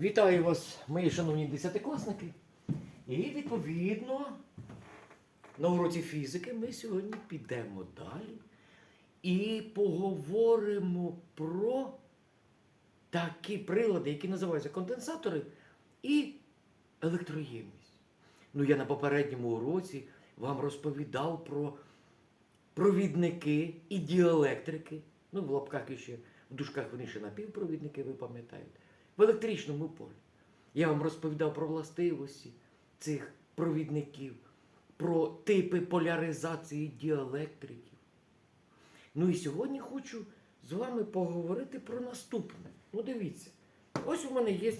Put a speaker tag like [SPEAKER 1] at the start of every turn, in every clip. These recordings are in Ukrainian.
[SPEAKER 1] Вітаю вас, мої шановні десятикласники. І відповідно на уроці фізики ми сьогодні підемо далі і поговоримо про такі прилади, які називаються конденсатори і електроємність. Ну, я на попередньому уроці вам розповідав про провідники і діелектрики. Ну, в лапках ще, в дужках вони ще напівпровідники, ви пам'ятаєте. В електричному полі. Я вам розповідав про властивості цих провідників, про типи поляризації діелектриків. Ну і сьогодні хочу з вами поговорити про наступне. Ну, дивіться, ось у мене є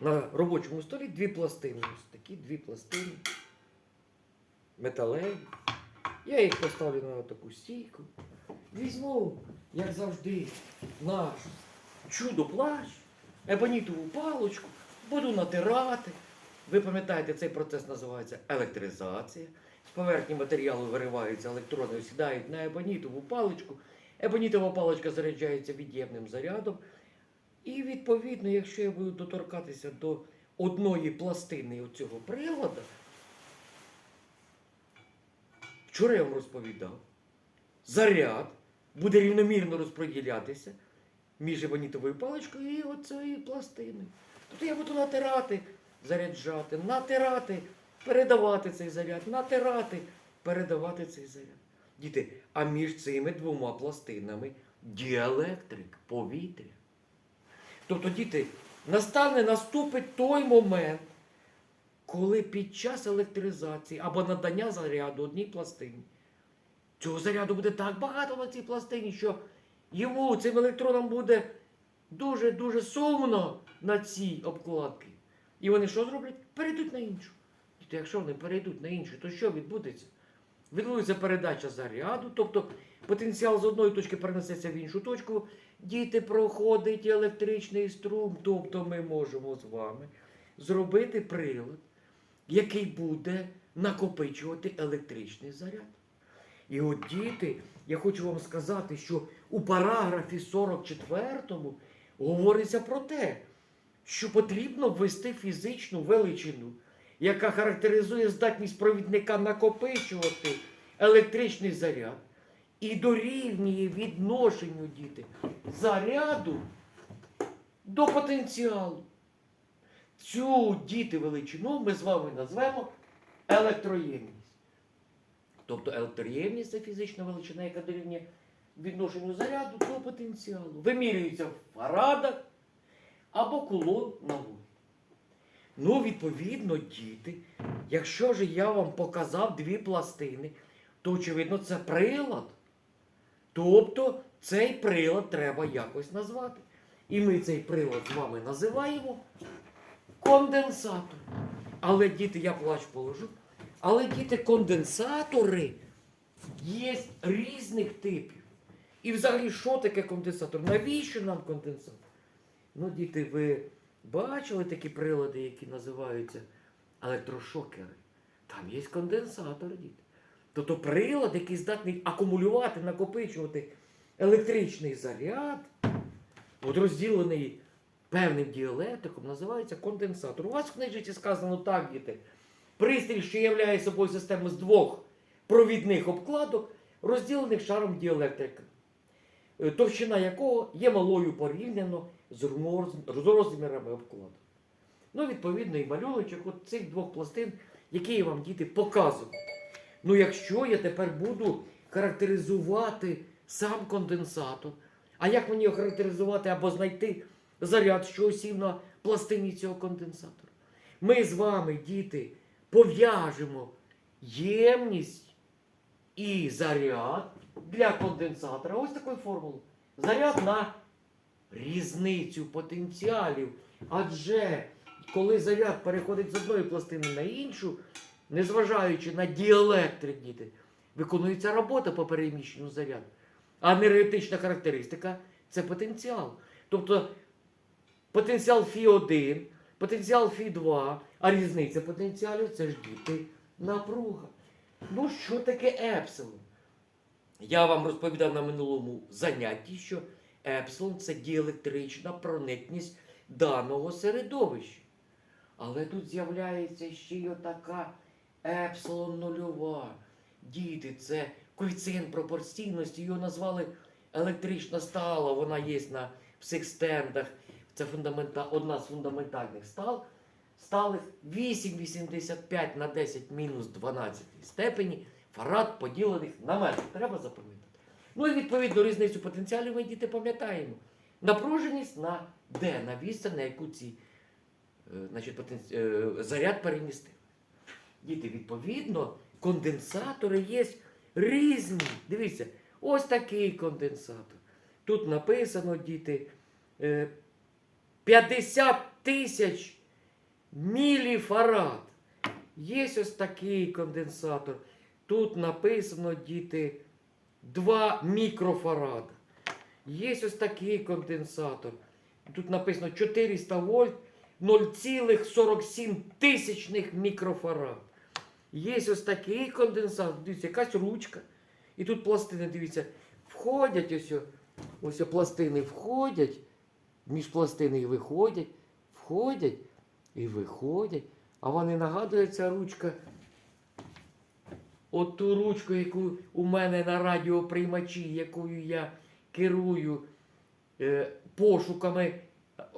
[SPEAKER 1] на робочому столі дві пластини. Ось такі дві пластини. Металеві. Я їх поставлю на таку стійку. Візьму, як завжди, наш чудо-плащ, ебонітову паличку, буду натирати. Ви пам'ятаєте, цей процес називається електризація. З поверхні матеріалу вириваються електрони, осідають на ебонітову паличку. Ебонітова паличка заряджається від'ємним зарядом. І відповідно, якщо я буду доторкатися до одної пластини цього приладу, вчора я вам розповідав, заряд буде рівномірно розподілятися між ебонітовою паличкою і оцією пластиною. Тобто я буду натирати, заряджати, натирати, передавати цей заряд, натирати, передавати цей заряд. Діти, а між цими двома пластинами діелектрик, повітря. Тобто, діти, настане наступить той момент, коли під час електризації або надання заряду одній пластині, цього заряду буде так багато на цій пластині, що йому, цим електронам буде дуже-дуже сумно на цій обкладці. І вони що зроблять? Перейдуть на іншу. Діти, якщо вони перейдуть на іншу, то що відбудеться? Відбудеться передача заряду, тобто потенціал з одної точки перенесеться в іншу точку, діти проходить електричний струм, тобто ми можемо з вами зробити прилад, який буде накопичувати електричний заряд. І от діти, я хочу вам сказати, що у параграфі 44 говориться про те, що потрібно ввести фізичну величину, яка характеризує здатність провідника накопичувати електричний заряд і дорівнює відношенню діти заряду до потенціалу. Цю діти величину ми з вами назвемо електроємність. Тобто електроємність це фізична величина, яка дорівнює відношенню заряду до потенціалу. Вимірюється в фарадах або кулон на вольт. Ну, відповідно, діти, якщо ж я вам показав дві пластини, то, очевидно, це прилад. Тобто цей прилад треба якось назвати. І ми цей прилад з вами називаємо конденсатор. Але, діти, я плач положу. Але діти, конденсатори є різних типів. І взагалі, що таке конденсатор? Навіщо нам конденсатор? Ну, діти, ви бачили такі прилади, які називаються електрошокери? Там є конденсатор, діти. Тобто прилад, який здатний акумулювати, накопичувати електричний заряд, от розділений певним діелектриком, називається конденсатор. У вас в книжці сказано так, діти. Пристрій, що являє собою систему з двох провідних обкладок, розділених шаром діелектрика, е, товщина якого є малою порівняно з розмірами обкладу. Ну, відповідно, і малюночок от цих двох пластин, які я вам діти показував. Ну, якщо я тепер буду характеризувати сам конденсатор, а як мені його характеризувати або знайти заряд, що осів на пластині цього конденсатора? Ми з вами, діти, пов'яжемо ємність і заряд для конденсатора. Ось такою формулою. Заряд на різницю потенціалів. Адже коли заряд переходить з одної пластини на іншу, незважаючи на діелектрик, діти, виконується робота по переміщенню заряду. А енергетична характеристика це потенціал. Тобто потенціал Фі1, потенціал Фі2, а різниця потенціалів це ж діти напруга. Ну, що таке епсилон? Я вам розповідав на минулому занятті, що епсилон це діелектрична проникність даного середовища. Але тут з'являється ще й отака епсилон нульова. Діти, це коефіцієнт пропорційності, його назвали електрична стала, вона є на всіх стендах. Це фундамента, одна з фундаментальних стал. Сталих 8,85 на 10 мінус 12 степені фарад поділених на метр. Треба запам'ятати. Ну і відповідно різницю потенціалів ми діти пам'ятаємо. Напруженість на D, на відстань, на яку ці е, значить, е, заряд перемістив. Діти, відповідно, конденсатори є різні. Дивіться, ось такий конденсатор. Тут написано, діти, е, 50 тисяч міліфарад. Є ось такий конденсатор. Тут написано, діти, 2 мікрофарада. Є ось такий конденсатор. Тут написано 400 вольт 0,47 тисячних мікрофарад. Є ось такий конденсатор, дивіться, якась ручка. І тут пластини, дивіться, входять ось, ось пластини входять, між пластини і виходять, входять і виходять. А вони нагадують, ця ручка. От ту ручку, яку у мене на радіоприймачі, якою я керую е, пошуками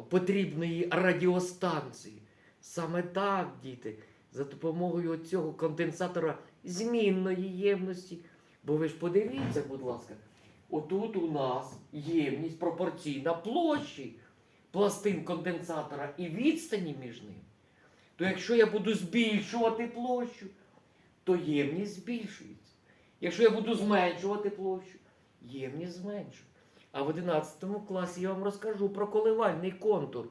[SPEAKER 1] потрібної радіостанції. Саме так, діти, за допомогою цього конденсатора змінної ємності. Бо ви ж подивіться, будь ласка, отут у нас ємність пропорційна площі пластин конденсатора і відстані між ними. То якщо я буду збільшувати площу, то ємність збільшується. Якщо я буду зменшувати площу, ємність зменшується. А в 11 класі я вам розкажу про коливальний контур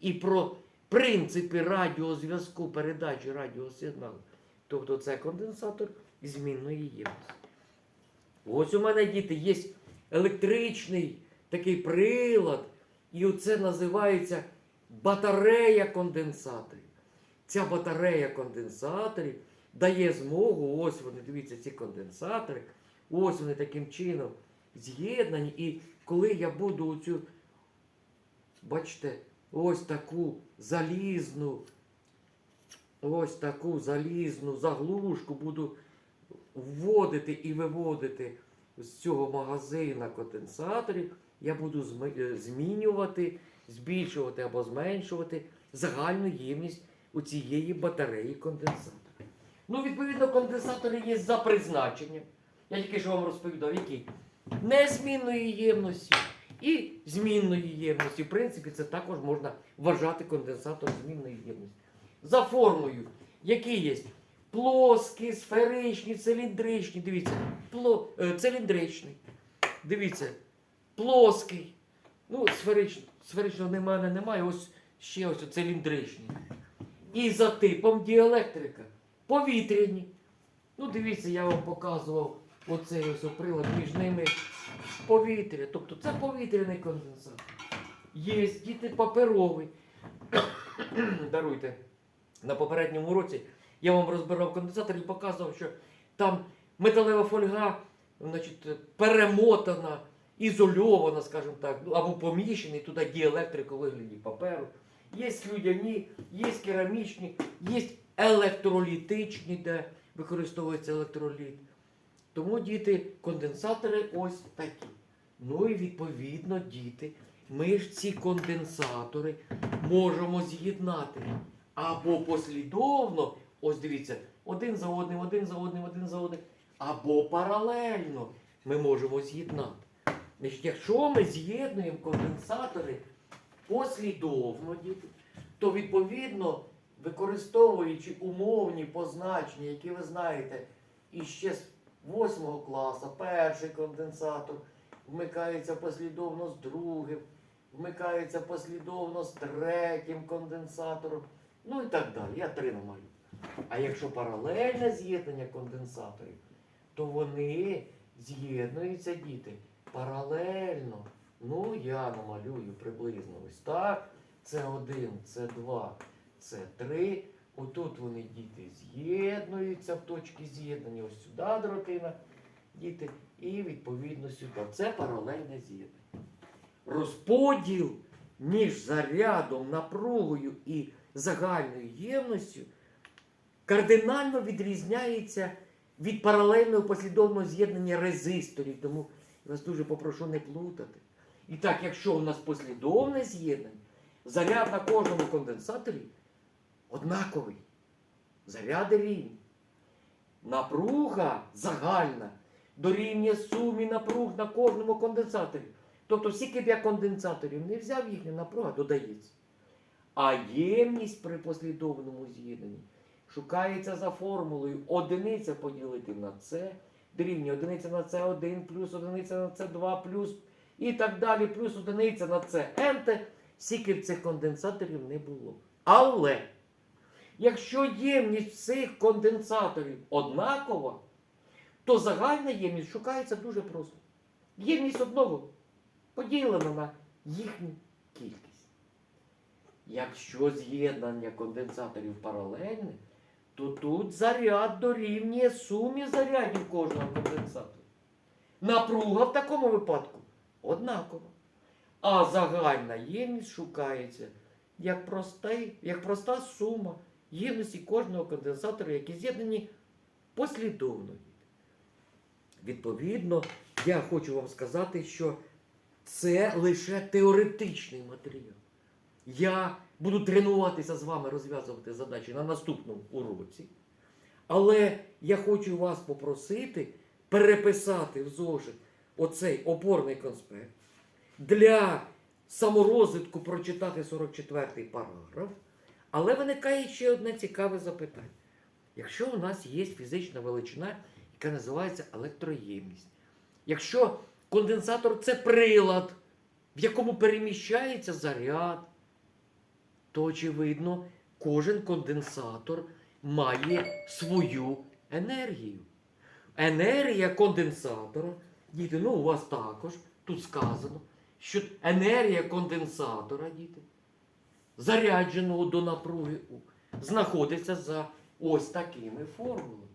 [SPEAKER 1] і про принципи радіозв'язку, передачі радіосигналу. Тобто це конденсатор змінної ємності. Ось у мене діти є електричний такий прилад, і оце називається батарея конденсаторів. Ця батарея конденсаторів дає змогу, ось вони, дивіться, ці конденсатори, ось вони таким чином з'єднані. І коли я буду оцю, бачите, ось таку залізну, ось таку залізну заглушку буду вводити і виводити з цього магазина конденсаторів, я буду е, змінювати, збільшувати або зменшувати загальну ємність у цієї батареї конденсатора. Ну, відповідно, конденсатори є за призначенням. Я тільки що вам розповідав, які незмінної ємності і змінної ємності. В принципі, це також можна вважати конденсатором змінної ємності. За формою, які є плоскі, сферичні, циліндричні. Дивіться, пло, е, циліндричний. Дивіться, плоский. Ну, сферичний, сферичного в мене немає, ось ще ось циліндричний. І за типом діелектрика. Повітряні. Ну, дивіться, я вам показував оцей ось прилад між ними повітря. Тобто це повітряний конденсатор. Є діти паперовий. Даруйте. На попередньому уроці я вам розбирав конденсатор і показував, що там металева фольга значить, перемотана, ізольована, скажімо так, ну, або поміщений туди діелектрик у вигляді паперу. Є слюдяні, є керамічні, є електролітичні, де використовується електроліт. Тому діти, конденсатори ось такі. Ну і відповідно, діти, ми ж ці конденсатори можемо з'єднати або послідовно, ось дивіться, один за одним, один за одним, один за одним, або паралельно ми можемо з'єднати. Значить, якщо ми з'єднуємо конденсатори послідовно, то відповідно, використовуючи умовні позначення, які ви знаєте, іще з 8 класу, перший конденсатор вмикається послідовно з другим, вмикається послідовно з третім конденсатором, ну і так далі. Я три намалюю. А якщо паралельне з'єднання конденсаторів, то вони з'єднуються діти паралельно. Ну, я намалюю приблизно ось так. Це один, це два, це три. Отут вони діти з'єднуються в точки з'єднання. Ось сюди дротина, діти, і відповідно сюди. Це паралельне з'єднання. Розподіл між зарядом, напругою і загальною ємністю кардинально відрізняється від паралельного послідовного з'єднання резисторів. Тому вас дуже попрошу не плутати. І так, якщо у нас послідовне з'єднання, заряд на кожному конденсаторі однаковий. Заряди рівні. Напруга загальна дорівнює сумі напруг на кожному конденсаторі. Тобто, скільки б конденсаторів не взяв, їхня напруга додається. А ємність при послідовному з'єднанні шукається за формулою одиниця поділити на С, дорівнює одиниця на С1 плюс одиниця на С2 плюс і так далі, плюс одиниця на С. Енте, скільки цих конденсаторів не було. Але якщо ємність всіх конденсаторів однакова, то загальна ємність шукається дуже просто. Ємність одного поділена на їхню кількість. Якщо з'єднання конденсаторів паралельне, то тут заряд дорівнює сумі зарядів кожного конденсатора. Напруга в такому випадку однакова. А загальна ємність шукається як, простий, як проста сума ємності кожного конденсатора, які з'єднані послідовно. Відповідно, я хочу вам сказати, що це лише теоретичний матеріал. Я буду тренуватися з вами розв'язувати задачі на наступному уроці. Але я хочу вас попросити переписати в зошит оцей опорний конспект. Для саморозвитку прочитати 44-й параграф. Але виникає ще одне цікаве запитання. Якщо у нас є фізична величина, яка називається електроємність, якщо конденсатор це прилад, в якому переміщається заряд, то очевидно, кожен конденсатор має свою енергію. Енергія конденсатора, діти, ну у вас також тут сказано, що енергія конденсатора, діти, зарядженого до напруги знаходиться за ось такими формулами.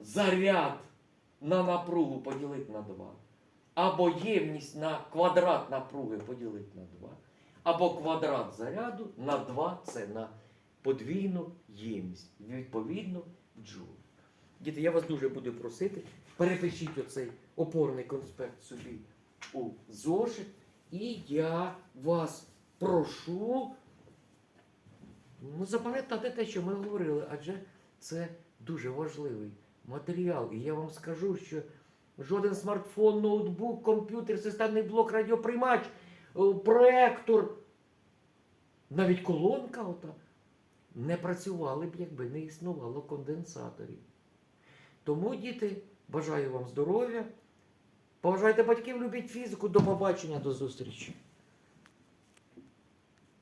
[SPEAKER 1] Заряд на напругу поділити на 2, або ємність на квадрат напруги поділити на 2, або квадрат заряду на 2 це на подвійну ємність, відповідно джоуль. Діти, я вас дуже буду просити, перепишіть оцей опорний конспект собі у зошит, і я вас прошу ну, запам'ятати те, що ми говорили, адже це дуже важливий матеріал. І я вам скажу, що жоден смартфон, ноутбук, комп'ютер, системний блок, радіоприймач, проектор, навіть колонка ота, не працювали б, якби не існувало конденсаторів. Тому, діти, бажаю вам здоров'я. Поважайте батьків, любіть фізику. До побачення, до зустрічі.